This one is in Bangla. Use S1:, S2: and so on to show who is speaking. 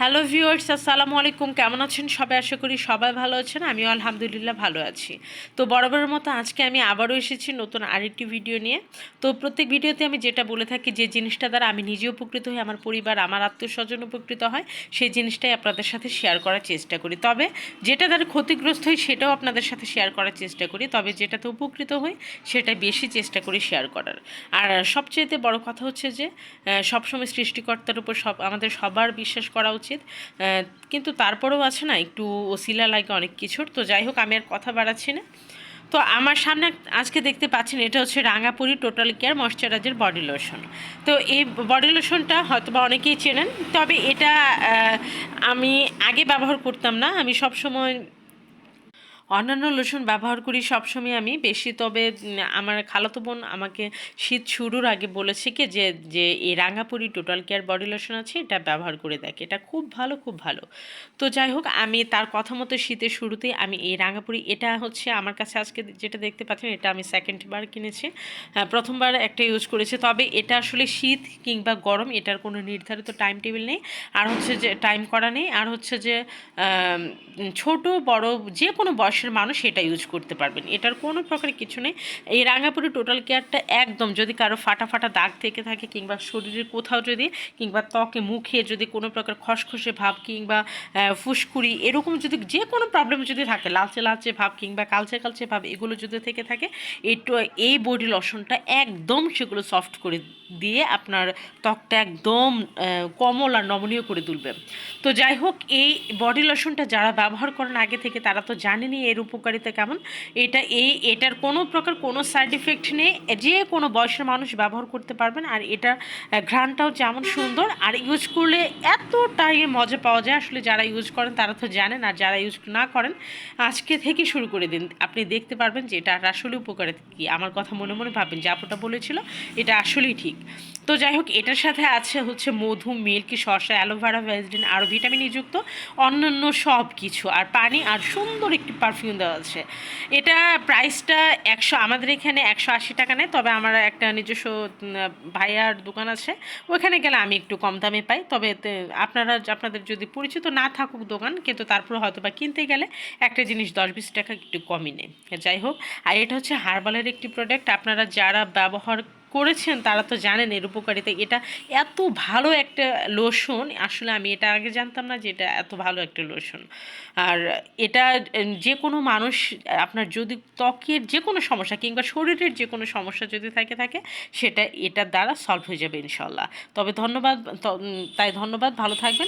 S1: হ্যালো ভিউয়ার্স আসসালামু আলাইকুম। কেমন আছেন সবাই? আশা করি সবাই ভালো আছেন। আমিও আলহামদুলিল্লাহ ভালো আছি। তো বরাবরের মতো আজকে আমি আবারও এসেছি নতুন আরেকটি ভিডিও নিয়ে। তো প্রত্যেক ভিডিওতে আমি যেটা বলে থাকি, যে জিনিসটা দ্বারা আমি নিজে উপকৃত হই, আমার পরিবার, আমার আত্মীয় স্বজন উপকৃত হয়, সেই জিনিসটাই আপনাদের সাথে শেয়ার করার চেষ্টা করি। তবে যেটা দ্বারা ক্ষতিগ্রস্ত হই, সেটাও আপনাদের সাথে শেয়ার করার চেষ্টা করি। তবে যেটাতে উপকৃত হই সেটা বেশি চেষ্টা করি শেয়ার করার। আর সবচেয়েতে বড় কথা হচ্ছে যে সবসময় সৃষ্টিকর্তার উপর সব, আমাদের সবার বিশ্বাস করা উচিত। কিন্তু তারপরেও আছে না, একটু ওসিলা লাগে অনেক কিছুর। তো যাই হোক, আমি আর কথা বাড়াচ্ছি না। তো আমার সামনে আজকে দেখতে পাচ্ছেন, এটা হচ্ছে Rangapuri total care moisturiser body lotion তো এই বডি লোশনটা হয়তো বা অনেকেই চেনেন, তবে এটা আমি আগে ব্যবহার করতাম না। আমি সব সময় অন্যান্য লোশন ব্যবহার করি সবসময় আমি। বেশি তবে আমার খালাতো বোন আমাকে শীত শুরুর আগে বলেছে কি যে যে এই Rangapuri total care body lotion আছে এটা ব্যবহার করে দেখ। এটা খুব ভালো খুব ভালো। তো যাই হোক আমি তার কথা মতো শীতের শুরুতেই আমি এই রাঙাপুরি এটা হচ্ছে আমার কাছে আজকে যেটা দেখতে পাচ্ছেন এটা আমি সেকেন্ড বার কিনেছি। হ্যাঁ, প্রথমবার একটা ইউজ করেছি। তবে এটা আসলে শীত কিংবা গরম এটার কোনো নির্ধারিত টাইম টেবিল নেই। আর হচ্ছে যে টাইম করা নেই। আর হচ্ছে যে ছোট বড় যে কোনো বয়সের মানুষ এটা ইউজ করতে পারবেন। এটার কোনো প্রকার কিছু নেই। এই রাঙাপুরি টোটাল কেয়ারটা একদম যদি কারও ফাটা ফাটা দাগ থেকে থাকে কিংবা শরীরের কোথাও যদি কিংবা ত্বকে, মুখে যদি কোনো প্রকার খসখসে ভাব কিংবা ফুসকুড়ি এরকম যদি যে কোনো প্রবলেম যদি থাকে, লালচে লালচে ভাব কিংবা কালচে কালচে ভাব এগুলো যদি থেকে থাকে একটু এই বডি লসনটা একদম সেগুলো সফট করে দিয়ে আপনার ত্বকটা একদম কমল আর নমনীয় করে তুলবে। তো যাই হোক, এই বডি লসনটা যারা ব্যবহার করেন আগে থেকে, তারা তো জানেনই এর উপকারিতা কেমন? এটা এই এটার কোনো প্রকার কোনো সাইড ইফেক্ট নেই যে কোনো বয়সের মানুষ ব্যবহার করতে পারবেন। আর আহ, ঘ্রাণটাও যেমন সুন্দর আর ইউজ করলে এতটাই মজা পাওয়া যায়। আসলে যারা ইউজ করেন তারা তো জানেন আর যারা ইউজ না করেন আজকে থেকে শুরু করে দিন। আপনি দেখতে পারবেন যে এটা আসলে উপকারিতা কী। আমার কথা মনে মনে ভাববেন যে আপুটা বলেছিল এটা আসলেই ঠিক। তো যাই হোক এটার সাথে আছে হচ্ছে মধু মিল্কি শসা অ্যালোভেরা ভেজডিন আরও ভিটামিনযুক্ত অন্যান্য সব কিছু আর পানি আর সুন্দর একটি পারফিউম দেওয়া আছে। এটা প্রাইসটা একশো, আমাদের এখানে একশো আশি টাকা নেয়, তবে আমার একটা নিজস্ব ভাইয়ার দোকান আছে ওখানে গেলে আমি একটু কম দামে পাই, তবে আপনারা আপনাদের যদি পরিচিত না থাকুক দোকান, কিন্তু তারপর হয়তো বা কিনতে গেলে একটা জিনিস দশ বিশ টাকা একটু কমই নেয়। যাই হোক, আর এটা হচ্ছে হার্বালের একটি প্রোডাক্ট আপনারা যারা ব্যবহার করেছেন, তারা তো জানেন এর উপকারিতা। এটা এত ভালো একটা লোশন আসলে আমি এটা আগে জানতাম না যে এটা এত ভালো একটা লোশন আর এটা যে কোনো মানুষ, আপনার যদি ত্বকের যে কোনো সমস্যা কিংবা শরীরের যে কোনো সমস্যা যদি থাকে থাকে, সেটা, এটার দ্বারা সলভ হয়ে যাবে ইনশাল্লাহ। তবে ধন্যবাদ তাই ধন্যবাদ, ভালো থাকবেন।